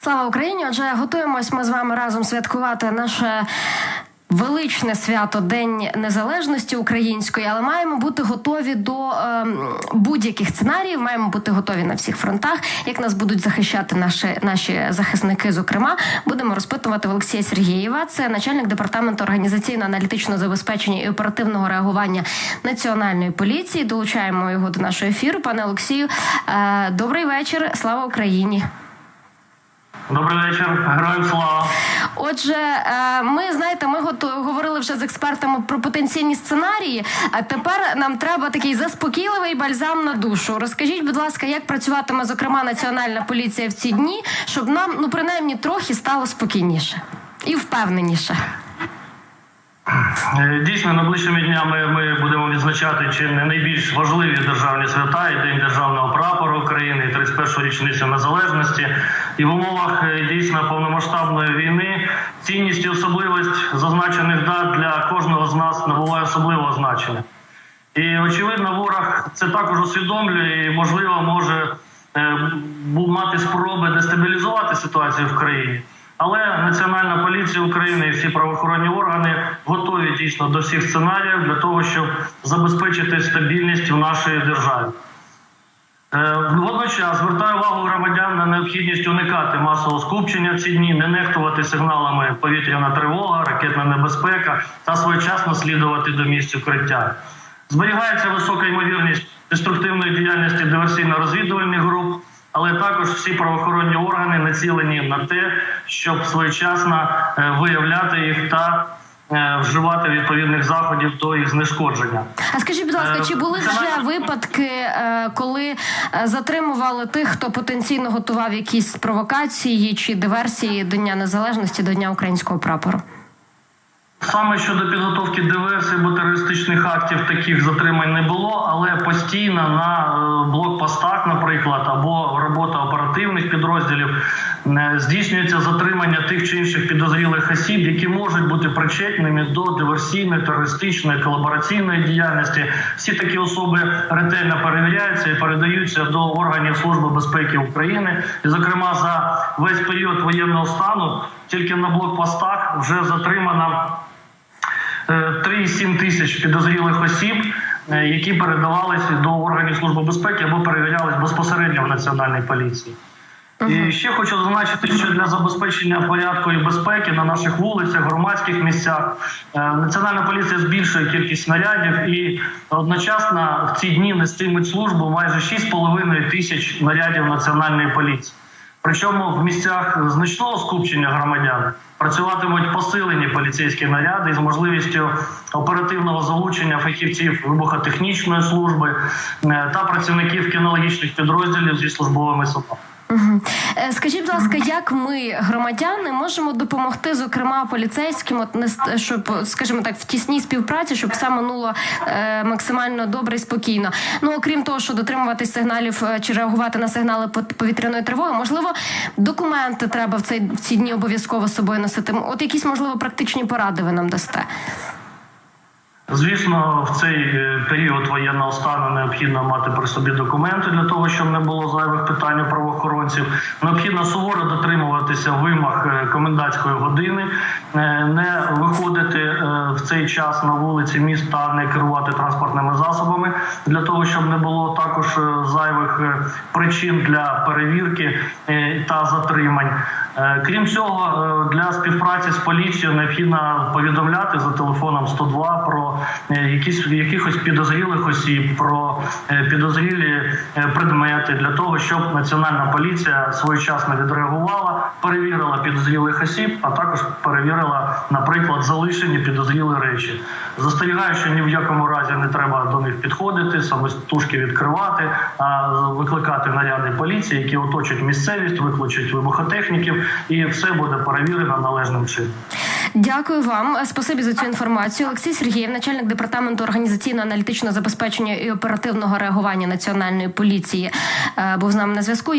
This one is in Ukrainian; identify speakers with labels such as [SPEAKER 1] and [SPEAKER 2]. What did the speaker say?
[SPEAKER 1] Слава Україні! Отже, готуємось ми з вами разом святкувати наше. Величне свято День Незалежності української, але маємо бути готові до ем, будь-яких сценаріїв. Маємо бути готові на всіх фронтах. Як нас будуть захищати наші наші захисники? Зокрема, будемо розпитувати Олексія Сергієва. Це начальник департаменту організаційно-аналітичного забезпечення і оперативного реагування національної поліції. Долучаємо його до нашого ефіру. Пане Олексію, е, добрий вечір. Слава Україні.
[SPEAKER 2] Добрий вечір, героям слава.
[SPEAKER 1] Отже, е, ми знаєте, ми говорили вже з експертами про потенційні сценарії. А тепер нам треба такий заспокійливий бальзам на душу. Розкажіть, будь ласка, як працюватиме зокрема національна поліція в ці дні, щоб нам ну принаймні трохи стало спокійніше і впевненіше.
[SPEAKER 2] Е, Дійсно, найближчими днями ми будемо відзначати чи не найбільш важливі державні свята і День державного прапору України, і 31-ту річницю незалежності. І в умовах е, дійсно повномасштабної війни цінність і особливість зазначених дат для кожного з нас набуває особливого значення. І очевидно, ворог це також усвідомлює і, можливо, може е, мати спроби дестабілізувати ситуацію в країні. Але Національна поліція України і всі правоохоронні органи готові дійсно до всіх сценаріїв для того, щоб забезпечити стабільність в нашій державі. Е, Водночас звертаю увагу громадян на необхідність уникати масового скупчення в ці дні, не нехтувати сигналами повітряна тривога, ракетна небезпека та своєчасно слідувати до місць укриття. Зберігається висока ймовірність деструктивної діяльності диверсійно-розвідувальних груп, але також всі правоохоронні органи націлені на те, щоб своєчасно е, виявляти їх та е, вживати відповідних заходів до їх знешкодження.
[SPEAKER 1] А скажіть, будь ласка,
[SPEAKER 2] Е,
[SPEAKER 1] чи були вже випадки, коли затримували тих, хто потенційно готував якісь провокації чи диверсії до Дня Незалежності, до Дня українського прапору?
[SPEAKER 2] Саме щодо підготовки диверсій або терористичних актів таких затримань не було, але постійно на е, блокпостах, наприклад, або робота оперативних підрозділів е, здійснюється затримання тих чи інших підозрілих осіб, які можуть бути причетними до диверсійної, терористичної, колабораційної діяльності. Всі такі особи ретельно перевіряються і передаються до органів Служби безпеки України. І, зокрема, за весь період воєнного стану тільки на блокпостах вже затримано. Е, 3,7 тисяч підозрілих осіб, е, які передавалися до органів служби безпеки або перевірялись безпосередньо в національній поліції. І ще хочу зазначити, що для забезпечення порядку і безпеки на наших вулицях, громадських місцях е, національна поліція збільшує кількість снарядів і одночасно в ці дні нестимуть службу майже 6,5 тисяч нарядів національної поліції. Причому в місцях значного скупчення громадян працюватимуть посилені поліцейські наряди з можливістю оперативного залучення фахівців вибухотехнічної служби е, та працівників кінологічних підрозділів зі службовими собаками.
[SPEAKER 1] Угу. Скажіть, будь ласка, як ми, громадяни, можемо допомогти, зокрема поліцейським, от не щоб, скажімо так, в тісній співпраці, щоб все минуло е, максимально добре і спокійно. Ну окрім того, що дотримуватись сигналів е, чи реагувати на сигнали повітряної тривоги, можливо, документи треба в цей в ці дні обов'язково з собою носити. От якісь можливо практичні поради ви нам дасте.
[SPEAKER 2] Звісно, в цей е, період воєнного стану необхідно мати при собі документи для того, щоб не було зайвих питань у правоохоронців. Необхідно суворо дотримуватися вимог е, комендантської години, е, не виходити в цей час на вулиці міста, не керувати транспортними засобами для того, щоб не було також зайвих причин для перевірки та затримань. Крім цього, для співпраці з поліцією необхідно повідомляти за телефоном 102 про якісь якихось підозрілих осіб, про е, підозрілі е, предмети для того, щоб національна поліція своєчасно відреагувала, перевірила підозрілих осіб, а також перевірила, наприклад, залишені підозрілі речі. Застерігаю, що ні в якому разі не треба до них підходити, самотужки відкривати, а викликати наряди поліції, які оточать місцевість, викличуть вибухотехніків, і все буде перевірено належним чином.
[SPEAKER 1] Дякую вам. Спасибі за цю інформацію. Олексій Сергієв, начальник департаменту організаційно-аналітичного забезпечення і оперативного реагування національної поліції, е, був з нами на зв'язку.